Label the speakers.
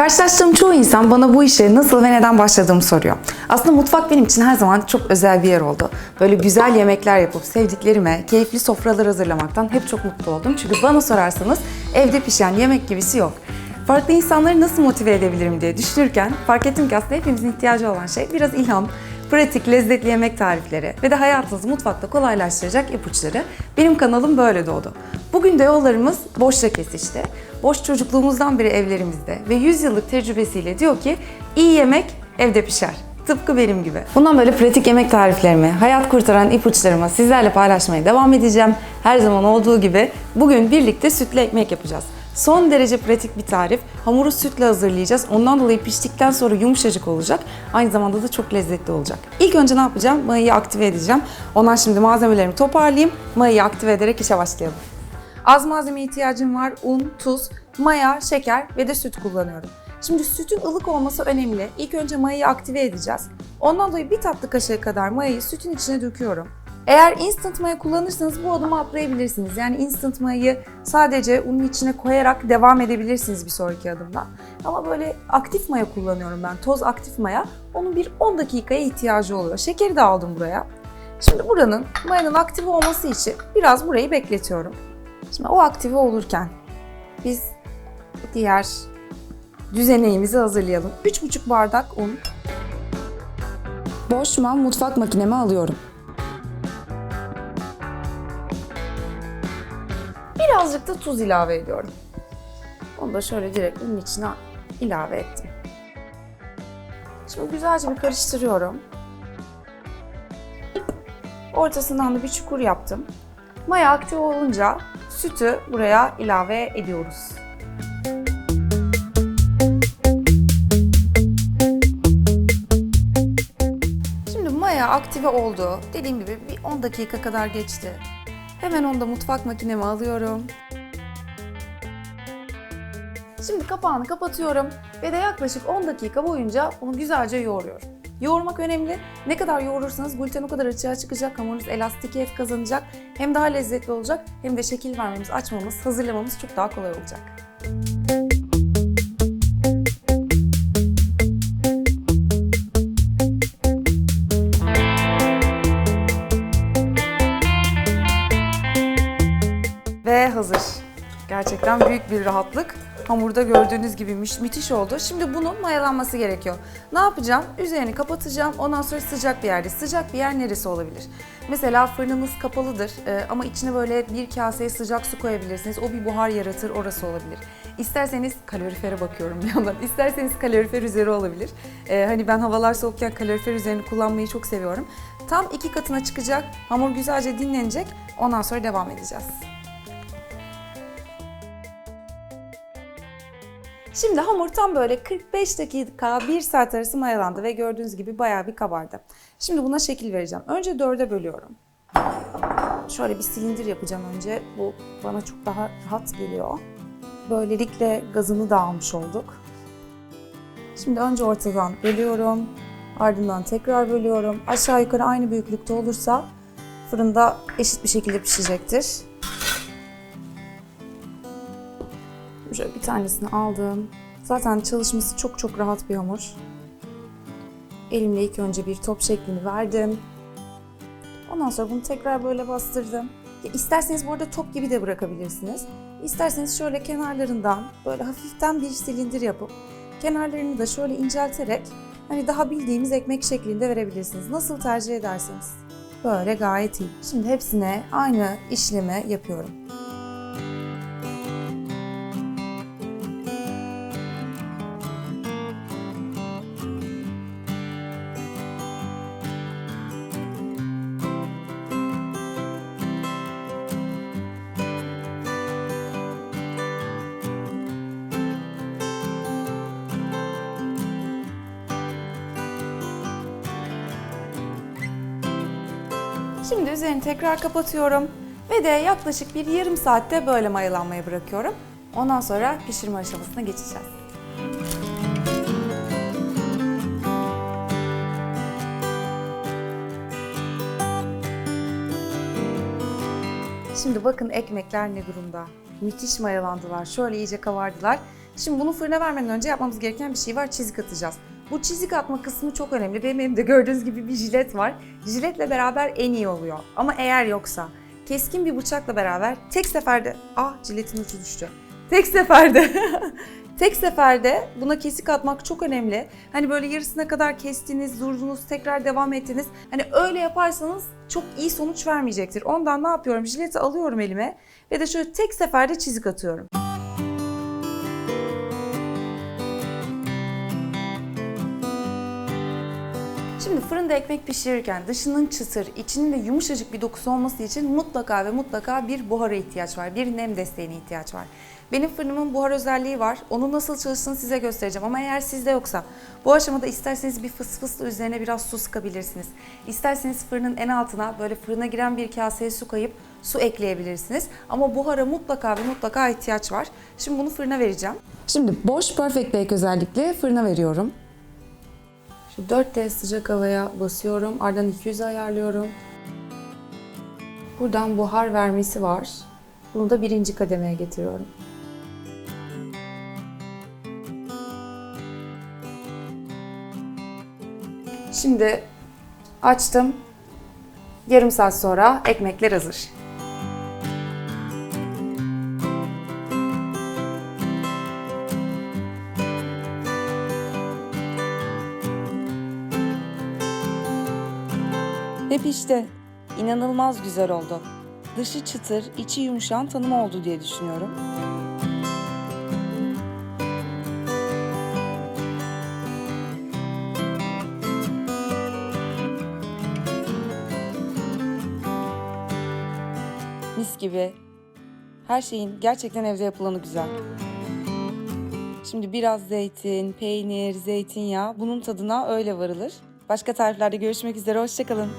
Speaker 1: Karşılaştığım çoğu insan bana bu işe nasıl ve neden başladığımı soruyor. Aslında mutfak benim için her zaman çok özel bir yer oldu. Böyle güzel yemekler yapıp sevdiklerime keyifli sofralar hazırlamaktan hep çok mutlu oldum. Çünkü bana sorarsanız evde pişen yemek gibisi yok. Farklı insanları nasıl motive edebilirim diye düşünürken fark ettim ki aslında hepimizin ihtiyacı olan şey biraz ilham, pratik, lezzetli yemek tarifleri ve de hayatınızı mutfakta kolaylaştıracak ipuçları. Benim kanalım böyle doğdu. Bugün de yollarımız boşla kesişti. Boş çocukluğumuzdan beri evlerimizde ve 100 yıllık tecrübesiyle diyor ki iyi yemek evde pişer. Tıpkı benim gibi. Bundan böyle pratik yemek tariflerimi, hayat kurtaran ipuçlarımı sizlerle paylaşmaya devam edeceğim. Her zaman olduğu gibi bugün birlikte sütlü ekmek yapacağız. Son derece pratik bir tarif. Hamuru sütle hazırlayacağız. Ondan dolayı piştikten sonra yumuşacık olacak. Aynı zamanda da çok lezzetli olacak. İlk önce ne yapacağım? Mayayı aktive edeceğim. Ondan şimdi malzemelerimi toparlayayım. Mayayı aktive ederek işe başlayalım. Az malzeme ihtiyacım var. Un, tuz, maya, şeker ve de süt kullanıyorum. Şimdi sütün ılık olması önemli. İlk önce mayayı aktive edeceğiz. Ondan dolayı bir tatlı kaşığı kadar mayayı sütün içine döküyorum. Eğer instant maya kullanırsanız bu adımı atlayabilirsiniz. Yani instant mayayı sadece unun içine koyarak devam edebilirsiniz bir sonraki adımda. Ama böyle aktif maya kullanıyorum ben. Toz aktif maya. Onun bir 10 dakikaya ihtiyacı oluyor. Şekeri de aldım buraya. Şimdi buranın mayanın aktive olması için biraz burayı bekletiyorum. Şimdi o aktive olurken biz diğer düzeneğimizi hazırlayalım. 3,5 bardak un. Boşma mutfak makineme alıyorum. Birazcık da tuz ilave ediyorum. Onu da şöyle direkt unun içine ilave ettim. Şimdi güzelce bir karıştırıyorum. Ortasından da bir çukur yaptım. Maya aktif olunca sütü buraya ilave ediyoruz. Şimdi maya aktive oldu. Dediğim gibi bir 10 dakika kadar geçti. Hemen onu da mutfak makineme alıyorum. Şimdi kapağını kapatıyorum ve de yaklaşık 10 dakika boyunca onu güzelce yoğuruyorum. Yoğurmak önemli. Ne kadar yoğurursanız gluten o kadar açığa çıkacak, hamurunuz elastikiyet kazanacak. Hem daha lezzetli olacak hem de şekil vermemiz, açmamız, hazırlamamız çok daha kolay olacak. Ve Gerçekten büyük bir rahatlık. Hamurda gördüğünüz gibi müthiş oldu. Şimdi bunun mayalanması gerekiyor. Ne yapacağım? Üzerini kapatacağım. Ondan sonra sıcak bir yerde. Sıcak bir yer neresi olabilir? Mesela fırınımız kapalıdır e, ama içine böyle bir kaseye sıcak su koyabilirsiniz. O bir buhar yaratır, orası olabilir. İsterseniz kalorifere bakıyorum bir yandan. İsterseniz kalorifer üzeri olabilir. E, hani ben havalar soğukken kalorifer üzerini kullanmayı çok seviyorum. Tam iki katına çıkacak. Hamur güzelce dinlenecek. Ondan sonra devam edeceğiz. Şimdi hamur tam böyle 45 dakika 1 saat arası mayalandı ve gördüğünüz gibi bayağı bir kabardı. Şimdi buna şekil vereceğim. Önce dörde bölüyorum. Şöyle bir silindir yapacağım önce. Bu bana çok daha rahat geliyor. Böylelikle gazını da almış olduk. Şimdi önce ortadan bölüyorum. Ardından tekrar bölüyorum. Aşağı yukarı aynı büyüklükte olursa fırında eşit bir şekilde pişecektir. Şöyle bir tanesini aldım. Zaten çalışması çok çok rahat bir hamur. Elimle ilk önce bir top şeklini verdim. Ondan sonra bunu tekrar böyle bastırdım. Ya isterseniz bu arada top gibi de bırakabilirsiniz. İsterseniz şöyle kenarlarından böyle hafiften bir silindir yapıp kenarlarını da şöyle incelterek hani daha bildiğimiz ekmek şeklinde verebilirsiniz. Nasıl tercih ederseniz. Böyle gayet iyi. Şimdi hepsine aynı işlemi yapıyorum. Şimdi üzerini tekrar kapatıyorum ve de yaklaşık bir yarım saatte böyle mayalanmaya bırakıyorum. Ondan sonra pişirme aşamasına geçeceğiz. Şimdi bakın ekmekler ne durumda. Müthiş mayalandılar. Şöyle iyice kavardılar. Şimdi bunu fırına vermeden önce yapmamız gereken bir şey var. Çizik atacağız. Bu çizik atma kısmı çok önemli. Benim elimde gördüğünüz gibi bir jilet var. Jiletle beraber en iyi oluyor. Ama eğer yoksa keskin bir bıçakla beraber tek seferde... Ah jiletin ucu düştü. Tek seferde Tek seferde buna kesik atmak çok önemli. Hani böyle yarısına kadar kestiniz, durdunuz, tekrar devam ettiniz. Hani öyle yaparsanız çok iyi sonuç vermeyecektir. Ondan ne yapıyorum? Jileti alıyorum elime ve de şöyle tek seferde çizik atıyorum. Fırında ekmek pişirirken dışının çıtır, içinin de yumuşacık bir dokusu olması için mutlaka ve mutlaka bir buhara ihtiyaç var. Bir nem desteğine ihtiyaç var. Benim fırınımın buhar özelliği var. Onun nasıl çalıştığını size göstereceğim ama eğer sizde yoksa bu aşamada isterseniz bir fıs fısla üzerine biraz su sıkabilirsiniz. İsterseniz fırının en altına böyle fırına giren bir kaseye su kayıp su ekleyebilirsiniz. Ama buhara mutlaka ve mutlaka ihtiyaç var. Şimdi bunu fırına vereceğim. Şimdi boş perfect bake özellikle fırına veriyorum. Şu 4D sıcak havaya basıyorum. Ardından 200'e ayarlıyorum. Buradan buhar vermesi var. Bunu da birinci kademeye getiriyorum. Şimdi açtım. Yarım saat sonra ekmekler hazır. Ve pişti. İnanılmaz güzel oldu. Dışı çıtır, içi yumuşan tanım oldu diye düşünüyorum. Mis gibi. Her şeyin gerçekten evde yapılanı güzel. Şimdi biraz zeytin, peynir, zeytinyağı bunun tadına öyle varılır. Başka tariflerde görüşmek üzere. Hoşçakalın.